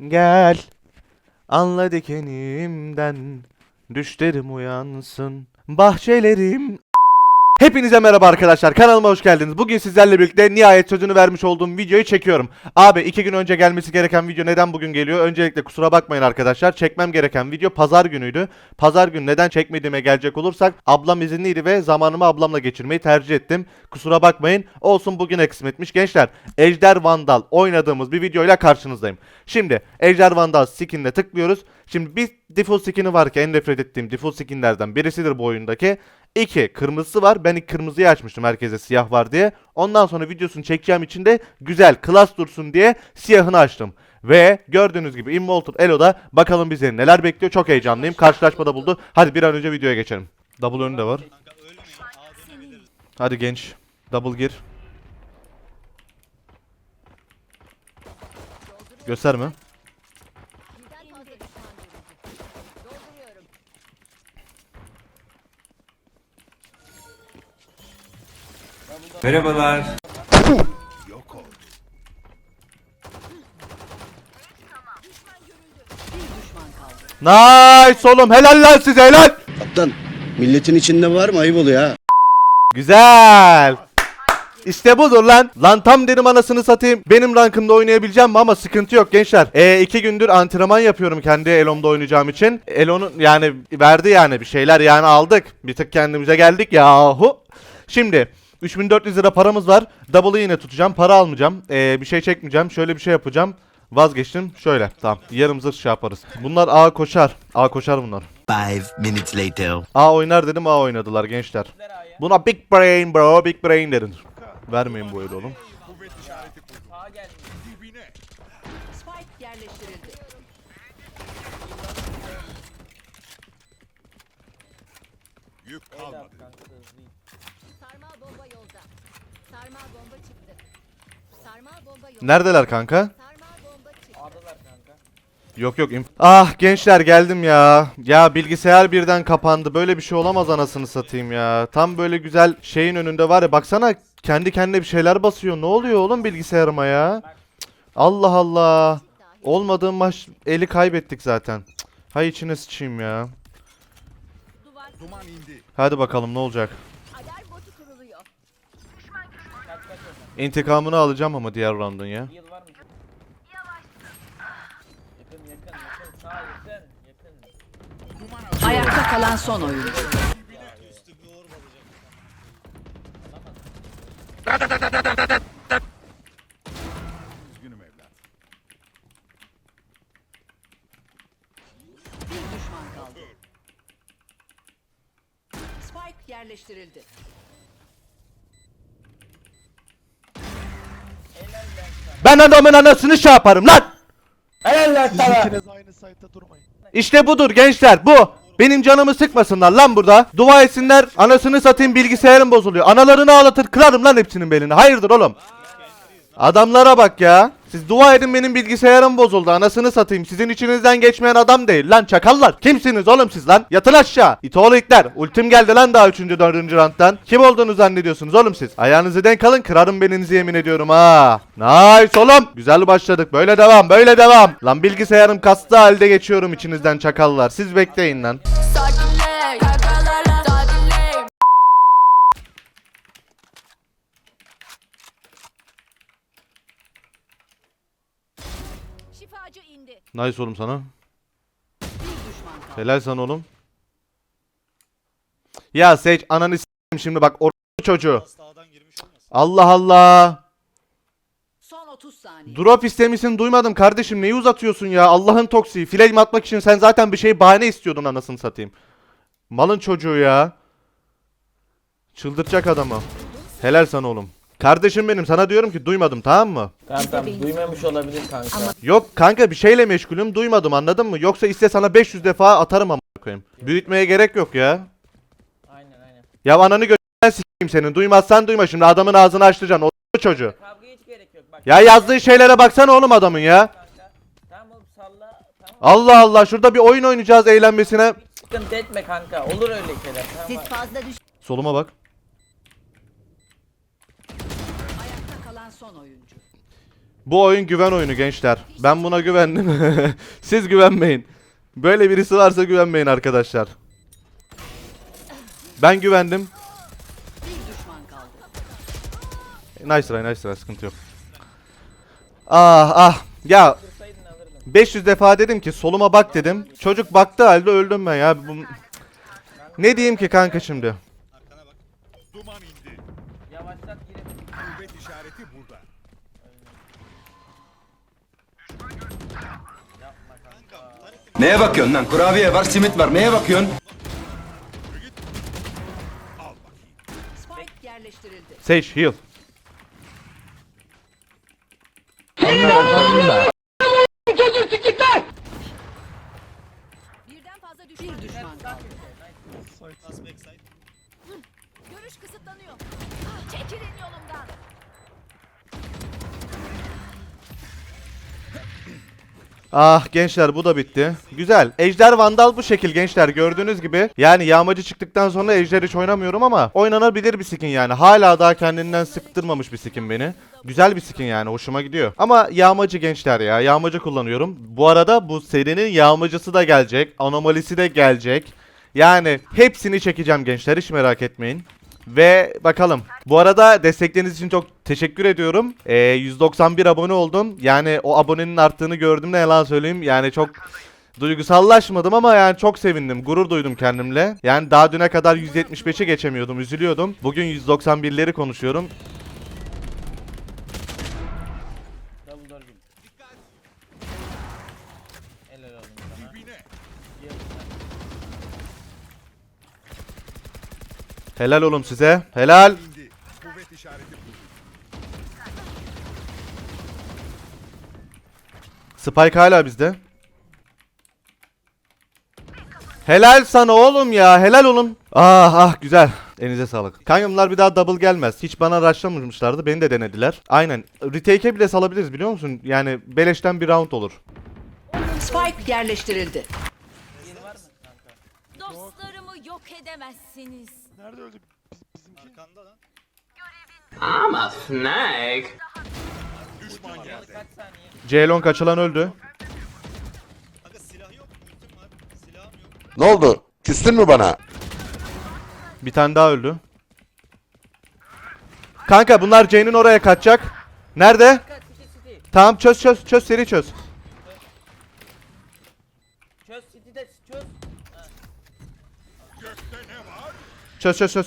Gel anla dikenimden. Düşlerim uyansın bahçelerim Hepinize merhaba arkadaşlar kanalıma hoş geldiniz. Bugün sizlerle birlikte nihayet sözünü vermiş olduğum videoyu çekiyorum. Abi iki gün önce gelmesi gereken video neden bugün geliyor? Öncelikle kusura bakmayın arkadaşlar. Çekmem gereken video pazar günüydü. Pazar günü neden çekmediğime gelecek olursak ablam izinliydi ve zamanımı ablamla geçirmeyi tercih ettim. Kusura bakmayın. Olsun bugüne kısmetmiş. Gençler Ejder Vandal oynadığımız bir videoyla karşınızdayım. Şimdi Ejder Vandal skinine tıklıyoruz. Şimdi bir default skin'i var ki en nefret ettiğim default skinlerden birisidir bu oyundaki. İki kırmızısı var. Ben ilk kırmızıyı açmıştım herkese siyah var diye. Ondan sonra videosunu çekeceğim için de güzel klas dursun diye siyahını açtım. Ve gördüğünüz gibi Immortal Elo'da bakalım bizi neler bekliyor. Çok heyecanlıyım. Karşılaşmada buldu. Hadi bir an önce videoya geçelim. Double önü de var. Hadi genç. Double gir. Gösterme. Birden fazla düşman görüldü. Dolduruyorum. Merhabalar. Nice oğlum helal lan size helal. Kaptan milletin içinde var mı ayıp oluyor ha? Güzel. İşte budur lan. Lan tam dedim anasını satayım. Benim rankımda oynayabileceğim mi ama sıkıntı yok gençler. E, iki gündür antrenman yapıyorum kendi Elom'da oynayacağım için. Elon'un yani verdi yani bir şeyler yani aldık. Bir tık kendimize geldik yahu. Şimdi 3400 lira paramız var. Double'ı yine tutacağım. Para almayacağım. E, bir şey çekmeyeceğim. Şöyle bir şey yapacağım. Vazgeçtim. Şöyle tamam. Yarım zırh şey yaparız. Bunlar A koşar. A koşar bunlar. Five minutes later. A oynar dedim A oynadılar gençler. Buna big brain bro big brain dedin. Vermeyin bu eli oğlum. Spike yerleştirildi. Sarmal bomba yolda. Sarmal bomba çıktı. Sarmal bomba yolda. Neredeler kanka? Sarmal bomba çıktı. Yok yok. Ah gençler geldim ya. Ya bilgisayar birden kapandı. Böyle bir şey olamaz anasını satayım ya. Tam böyle güzel şeyin önünde var ya. Baksana kendi kendine bir şeyler basıyor. Ne oluyor oğlum bilgisayarıma ya? Cık, Allah Allah. Olmadığım maç eli kaybettik zaten. Cık, Hay içine sıçayım ya. Duvar. Hadi bakalım ne olacak. İntikamını alacağım ama diğer round'un ya. Yıl var mı? Yakın yakın yakın sağ yakın yakın. Ayakta kalan son oyuncu. Bir düşman kaldı. Spike yerleştirildi. Ben adamın anasını şey yaparım lan. Helal lan sana. İşte budur gençler bu. Benim canımı sıkmasınlar lan burada. Dua etsinler anasını satayım bilgisayarım bozuluyor. Analarını ağlatır kırarım lan hepsinin belini. Hayırdır oğlum. Adamlara bak ya. Siz dua edin benim bilgisayarım bozuldu. Anasını satayım. Sizin içinizden geçmeyen adam değil lan çakallar. Kimsiniz oğlum siz lan? Yatın aşağı. İtoğlu itler. Ultim geldi lan daha 3. 4. ranttan. Kim olduğunu zannediyorsunuz oğlum siz? Ayağınızı denk alın kırarım belinizi yemin ediyorum ha. Nice oğlum. Güzel başladık. Böyle devam böyle devam. Lan bilgisayarım kastı halde geçiyorum içinizden çakallar. Siz bekleyin lan. Nice oğlum sana. Helal sana oğlum. Ya Sage ananı s**eyim şimdi bak o çocuğu. Allah Allah. Son 30 saniye. Drop istemişsin duymadım kardeşim neyi uzatıyorsun ya Allah'ın toksiği flame atmak için sen zaten bir şey bahane istiyordun anasını satayım. Malın çocuğu ya. Çıldırtacak adamı. Helal sana oğlum. Kardeşim benim sana diyorum ki duymadım tamam mı? Tamam tamam duymamış olabilir kanka. Yok kanka bir şeyle meşgulüm duymadım anladın mı? Yoksa iste sana 500 defa atarım ama koyayım. Büyütmeye gerek yok ya. Aynen aynen. Ya ananı gö**den s**eyim senin. Duymazsan duyma şimdi adamın ağzını açtıracaksın o çocuğu. Kavgaya hiç gerek yok bak. Ya yazdığı şeylere baksana oğlum adamın ya. Kanka. Tamam oğlum salla. Tamam. Allah Allah şurada bir oyun oynayacağız eğlenmesine. Sıkıntı etme kanka. Olur öyle şeyler. Siz Tamam. fazla düş. Soluma bak. Ayakta kalan son oyuncu. Bu oyun güven oyunu gençler. Ben buna güvendim. Siz güvenmeyin. Böyle birisi varsa güvenmeyin arkadaşlar. Ben güvendim. Nice try, nice try. Sıkıntı yok. Ah ah. Ya Kırsaydın alırdım. 500 defa dedim ki soluma bak dedim. Çocuk baktı halde öldüm ben ya. Bu... Ne diyeyim ki kanka şimdi? Duman indi. Yavaşlat giremedik. Kuvvet işareti burada. Neye bakıyorsun lan? Kurabiye var, simit var. Neye bakıyorsun? Spike yerleştirildi. Sage heal. Birden fazla düşman. Bir düşman kaldı. Görüş kısıtlanıyor. Çekilin yolumdan. Ah gençler bu da bitti. Güzel. Ejder Vandal bu şekil gençler gördüğünüz gibi. Yani yağmacı çıktıktan sonra Ejder hiç oynamıyorum ama oynanabilir bir skin yani. Hala daha kendinden sıktırmamış bir skin beni. Güzel bir skin yani hoşuma gidiyor. Ama yağmacı gençler ya. Yağmacı kullanıyorum. Bu arada bu serinin yağmacısı da gelecek. Anomalisi de gelecek. Yani hepsini çekeceğim gençler hiç merak etmeyin. Ve bakalım. Bu arada destekleriniz için çok teşekkür ediyorum. Ee, 191 abone oldum. Yani o abonenin arttığını gördüm ne yalan söyleyeyim. Yani çok duygusallaşmadım ama yani çok sevindim. Gurur duydum kendimle. Yani daha düne kadar 175'i geçemiyordum. Üzülüyordum. Bugün 191'leri konuşuyorum. Helal oğlum size. Helal. Spike hala bizde. Helal sana oğlum ya. Helal oğlum. Ah ah güzel. Elinize sağlık. Kanka bunlar bir daha double gelmez. Hiç bana rushlamamışlardı. Beni de denediler. Aynen. Retake'e bile salabiliriz biliyor musun? Yani beleşten bir round olur. Spike yerleştirildi. Dostlarımı yok edemezsiniz. Nerede öldü bizimki? Arkanda lan. Düşman geldi. Kaç saniye? Ceylon kaçılan öldü. Aga silah yok. Ultim var. Silahım yok. Ne oldu? Küstün mü bana? Bir tane daha öldü. Kanka bunlar Jane'in oraya kaçacak. Nerede? City city. Tamam çöz çöz çöz seri. Çöz city'de çöz. Gökte ne var? Çöz çöz çöz.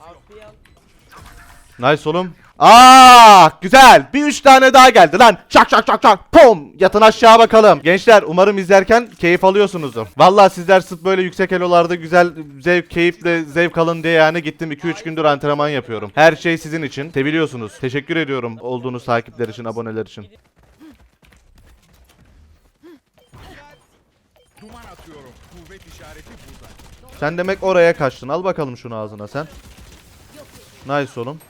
Arkaya al. Nice oğlum. Aa güzel. Bir üç tane daha geldi lan. Şak şak şak şak. Pum. Yatın aşağı bakalım. Gençler umarım izlerken keyif alıyorsunuzdur. Vallahi sizler sırf böyle yüksek elolarda güzel zevk, keyifle zevk alın diye yani gittim 2-3 gündür antrenman yapıyorum. Her şey sizin için. Seviliyorsunuz. Teşekkür ediyorum olduğunuz takipler için, aboneler için. Duman atıyorum. Kuvvet işareti burada. Sen demek oraya kaçtın. Al bakalım şunu ağzına sen. Nice oğlum.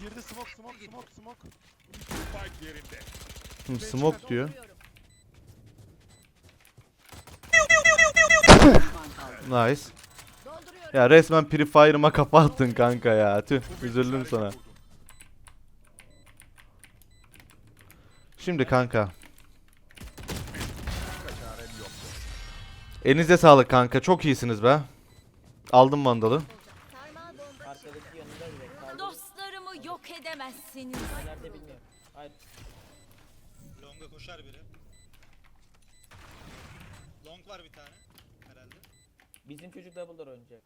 Girdi smoke smoke smoke smoke. Spike yerinde. Hı, Smoke diyor. Nice. Ya resmen Free Fire'ıma kafa attın kanka ya. Tüh üzüldüm sana. Şimdi kanka. Elinize sağlık kanka. Çok iyisiniz be. Aldım vandalı. Arkadaki yanında kaldı. Dostlarımı yok edemezsiniz. Nerede bilmiyorum. Hayır. Long'a koşar biri. Long var bir tane. Herhalde. Bizim çocuk double door oynayacak.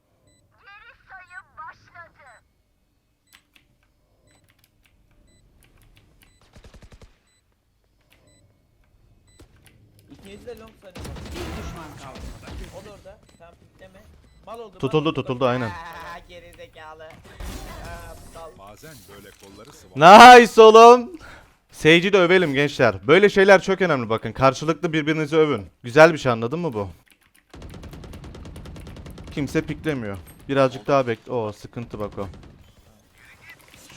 İkiniz de long sanıyorum. Bir düşman kaldı. O da orada. Tam pikleme. Mal oldu. Tutuldu tutuldu aynen. Aa, geri zekalı. Aa, aptal. Bazen böyle kolları sıvı. Nice oğlum. Sage'i de övelim gençler. Böyle şeyler çok önemli bakın. Karşılıklı birbirinizi övün. Güzel bir şey anladın mı bu? Kimse piklemiyor. Birazcık daha bekle. Oo sıkıntı bak o.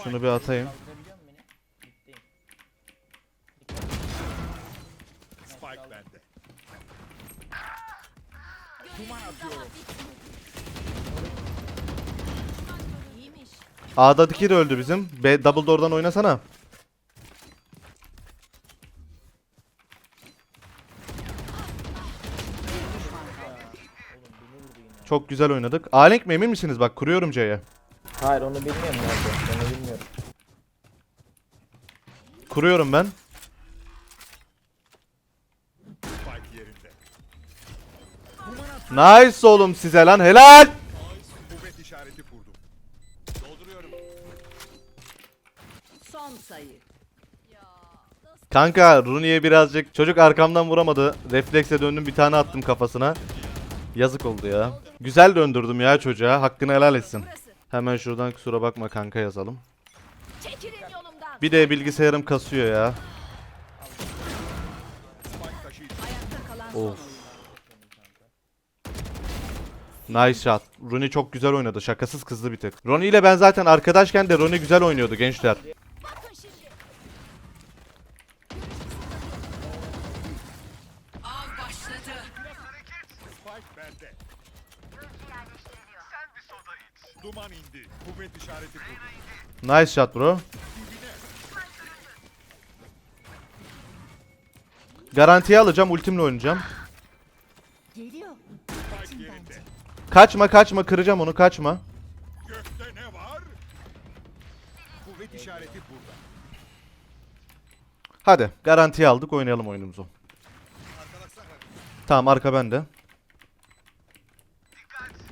Şunu bir atayım. Kaldırabiliyor musun beni? Bitteyim. Spike bende. Duman atıyorum. A'daki de öldü bizim. B double door'dan oynasana. Çok güzel oynadık. Alenk mi emin misiniz? Bak kuruyorum C'ye. Hayır onu bilmiyorum nerede. Onu bilmiyorum. Kuruyorum ben. Nice oğlum size lan helal. Kuvvet işareti kurdum. Dolduruyorum. Son sayı. Kanka Rooney'e birazcık çocuk arkamdan vuramadı. Refleksle döndüm bir tane attım kafasına. Yazık oldu ya. Güzel döndürdüm ya çocuğa. Hakkını helal etsin. Hemen şuradan kusura bakma kanka yazalım. Çekilin yolumdan. Bir de bilgisayarım kasıyor ya. Ayakta kalan son Of. Nice shot. Rooney çok güzel oynadı. Şakasız kızdı bir tık. Rooney ile ben zaten arkadaşken de Rooney güzel oynuyordu gençler. Bakın şimdi. Av başladı. Spike bende. Sen bir soda iç. Duman indi. Kuvvet işareti kurdum. Nice shot bro. Garantiye alacağım. Ultimle oynayacağım. Geliyor. Kaçma kaçma kıracağım onu kaçma. Gökte ne var? Kuvvet işareti burada. Hadi garantiye aldık oynayalım oyunumuzu. Tamam arka bende.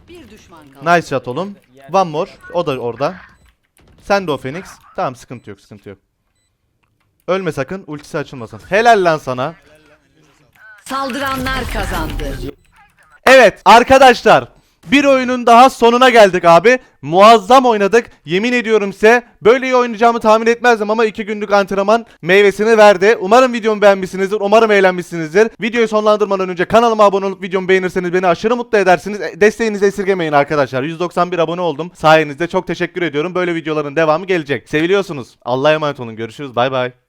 Bir düşman kaldı. Nice shot oğlum. One more. O da orada. Sen de o Phoenix. Tamam sıkıntı yok sıkıntı yok. Ölme sakın. Ultisi açılmasın. Helal lan sana. Saldıranlar kazandı. Evet arkadaşlar. Bir oyunun daha sonuna geldik abi. Muazzam oynadık. Yemin ediyorum size böyle iyi oynayacağımı tahmin etmezdim ama 2 günlük antrenman meyvesini verdi. Umarım videomu beğenmişsinizdir. Umarım eğlenmişsinizdir. Videoyu sonlandırmadan önce kanalıma abone olup videomu beğenirseniz beni aşırı mutlu edersiniz. E, Desteğinizi esirgemeyin arkadaşlar. 191 abone oldum. Sayenizde çok teşekkür ediyorum. Böyle videoların devamı gelecek. Seviliyorsunuz. Allah'a emanet olun. Görüşürüz. Bay bay.